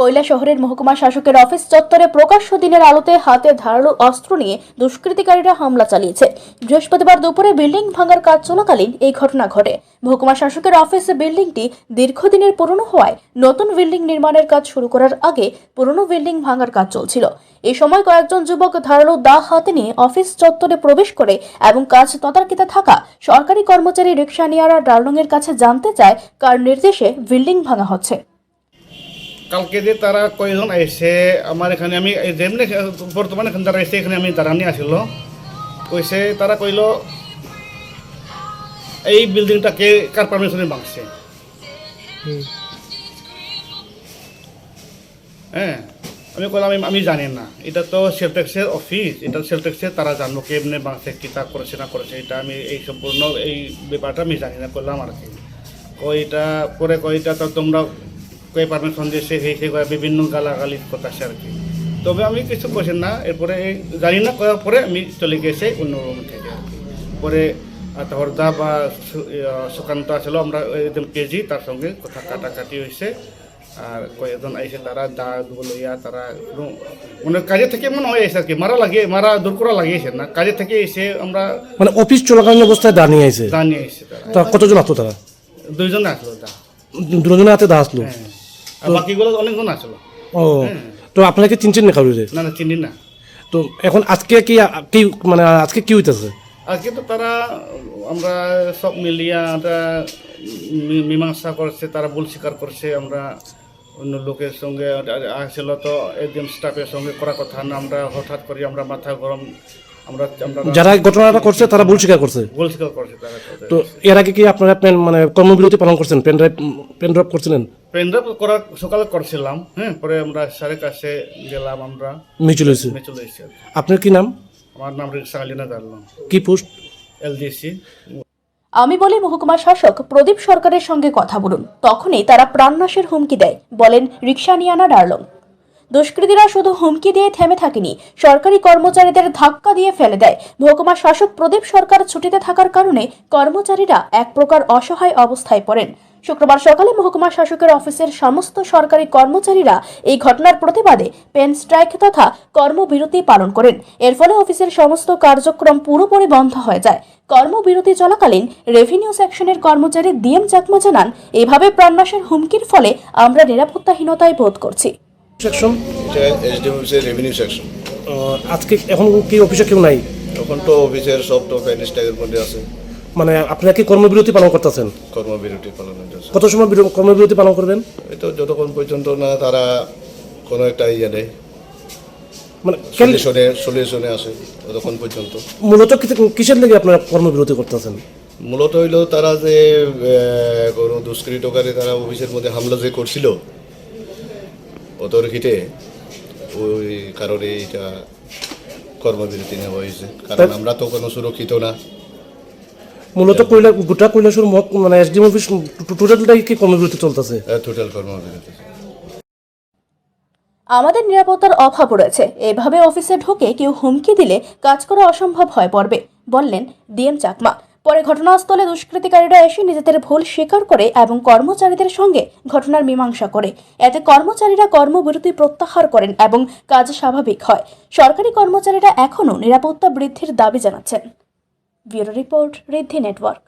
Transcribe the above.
কৈলা শহরের মহকুমা শাসকের অফিস চত্বরে প্রকাশ্য দিনের আলোতে হাতে ধারালো অস্ত্র নিয়ে দুষ্কৃতিকারীরা হামলা চালিয়েছে। বৃহস্পতিবার দুপুরে বিল্ডিং ভাঙার কাজ চলাকালীন এই ঘটনা ঘটে। মহকুমা শাসকের অফিস বিল্ডিংটি দীর্ঘদিনের পুরনো হওয়ায় নতুন বিল্ডিং নির্মাণের কাজ শুরু করার আগে পুরনো বিল্ডিং ভাঙার কাজ চলছিল। এই সময় কয়েকজন যুবক ধারালো দা হাতে নিয়ে অফিস চত্বরে প্রবেশ করে এবং কাজ তদারকিতে থাকা সরকারি কর্মচারী রিক্সানিয়ারা ডার্লংয়ের কাছে জানতে চায় কার নির্দেশে বিল্ডিং ভাঙা হচ্ছে। কালকে যে তারা কয়জন আইসে আমার এখানে আমি যেমনি বর্তমানে এখানে তারা এসে এখানে আমি তারা নিয়ে আসিল। কইছে তারা কইল এই বিল্ডিংটা কে কার পারমিশনে ভাঙছে হ্যাঁ আমি কইলাম আমি জানি না। এটা তো সেল ট্যাক্সের অফিস এটা সেল ট্যাক্সের তারা জানব কেমনে ভাঙছে কি তা করেছে না করেছে এটা আমি এই সম্পূর্ণ এই ব্যাপারটা আমি জানি না করলাম আর কি। কই এটা পরে কই এটা তো তোমরা কই পারমিশন দিয়েছে সেই সেই করে বিভিন্ন গালাগালি করতেছে আর কি। তবে আমি কিছু কোশ্চেন না এরপরে এই জানি না করার পরে আমি চলে গেছে অন্য রুম থেকে আর কি। পরে হরদা বা সুকান্ত আসলে আমরা একদম কেজি তার সঙ্গে কথা কাটাকাটি হয়েছে আর কয়েকজন আইসে তারা দা লইয়া তারা মানে কাজে থেকে মনে হয় এসে আর কি। মারা লাগিয়ে মারা দূর করা লাগিয়েছে না। কাজে থেকে এসে আমরা মানে অফিস চলাকালীন অবস্থায় দাঁড়িয়ে আছে দা নিয়ে এসেছে তারা তা কতজন আসলো তারা দুইজন আসলো দা। দুজনের হাতে দা আসলো হ্যাঁ। বাকিগুলো অনেকজন আসলো। ও। তো আপনাকে চিনছেন না কারোর? না না চিনি না। তো এখন আজকে কি কি মানে আজকে কি হইতেছে? আজকে তো তারা আমরা সব মিলিয়ে আমরা মীমাংসা করছে তারা ভুল স্বীকার করছে আমরা অন্য লোকের সঙ্গে আসছিল তো একজন স্টাফের সঙ্গে করা কথা না আমরা হঠাৎ করে আমরা মাথা গরম আমরা যারা ঘটনাটা করছে তারা ভুল স্বীকার করছে। ভুল স্বীকার করছে তারা তো এর আগে কি আপনারা পেন মানে কর্মবিরতি পালন করছেন? পেন ড্রাইভ পেন ড্রপ করছিলেন? পেনড্রাইভ করা সকালে করছিলাম হ্যাঁ পরে আমরা স্যারের কাছে গেলাম আমরা। মিউচুয়াল হয়েছে। আমি চলে আপনার কি নাম? আমার নাম রিক্সা আলিনা দারলাম কি পোস্ট? এলডিসি। আমি বলি মহকুমা শাসক প্রদীপ সরকারের সঙ্গে কথা বলুন। তখনই তারা প্রাণনাশের হুমকি দেয় বলেন রিক্সানিয়ানা ডার্লং দুষ্কৃতীরা শুধু হুমকি দিয়ে থেমে থাকেনি, সরকারি কর্মচারীদের ধাক্কা দিয়ে ফেলে দেয়। মহকুমা শাসক প্রদীপ সরকার ছুটিতে থাকার কারণে কর্মচারীরা এক প্রকার অসহায় অবস্থায় পড়েন। শুক্রবার সকালে মহকুমা শাসকের অফিসের সমস্ত সরকারি কর্মচারীরা এই ঘটনার প্রতিবাদে পেন স্ট্রাইক তথা কর্মবিরতি পালন করেন। এর ফলে অফিসের সমস্ত কার্যক্রম পুরোপুরি বন্ধ হয়ে যায়। কর্মবিরতি চলাকালীন রেভিনিউ সেকশনের কর্মচারী ডিএম চাকমা জানান, এভাবে প্রাণনাশের হুমকির ফলে আমরা নিরাপত্তাহীনতায় বোধ করছি। সেকশন এসডিএম অফিসের রেভিনিউ সেকশন আজকে এখন কি অফিসে কেউ নাই? তখন তো অফিসের সব তো প্যানিস ট্যাগের মধ্যে আছে। মানে আপনারা কি কর্মবিরতি পালন করতেছেন? কর্মবিরতি পালনের জন্য কত সময় বির- কর্মবিরতি পালন করবেন? এই তো যতক্ষণ পর্যন্ত না তারা কোনো একটা ইয়ে দেয়। মানে সলিউশনে সলিউশনে আসে ততক্ষণ পর্যন্ত। মূলত কিসের লেগে আপনারা কর্মবিরতি করতেছেন? মূলত হইল তারা যে কোনো দুষ্কৃতকারী তারা অফিসের মধ্যে হামলা যে করছিল অতর্কিতে ওই কারণে এটা কর্মবিরতি নেওয়া হয়েছে। কারণ আমরা তো কোনো সুরক্ষিত না। মূলত কৈলা গোটা কৈলাসুর মহক- মানে এসডিএম অফিস টোটালটাই কি কর্মবিরতি চলতেছে? টোটাল কর্মবিরতি। আমাদের নিরাপত্তার অভাব রয়েছে। এভাবে অফিসে ঢুকে কেউ হুমকি দিলে কাজ করা অসম্ভব হয়ে পড়বে বললেন ডিএম চাকমা। পরে ঘটনাস্থলে দুষ্কৃতিকারীরা এসে নিজেদের ভুল স্বীকার করে এবং কর্মচারীদের সঙ্গে ঘটনার মীমাংসা করে। এতে কর্মচারীরা কর্মবিরতি প্রত্যাহার করেন এবং কাজ স্বাভাবিক হয়। সরকারি কর্মচারীরা এখনও নিরাপত্তা বৃদ্ধির দাবি জানাচ্ছেন। Bureau report Riddhi network.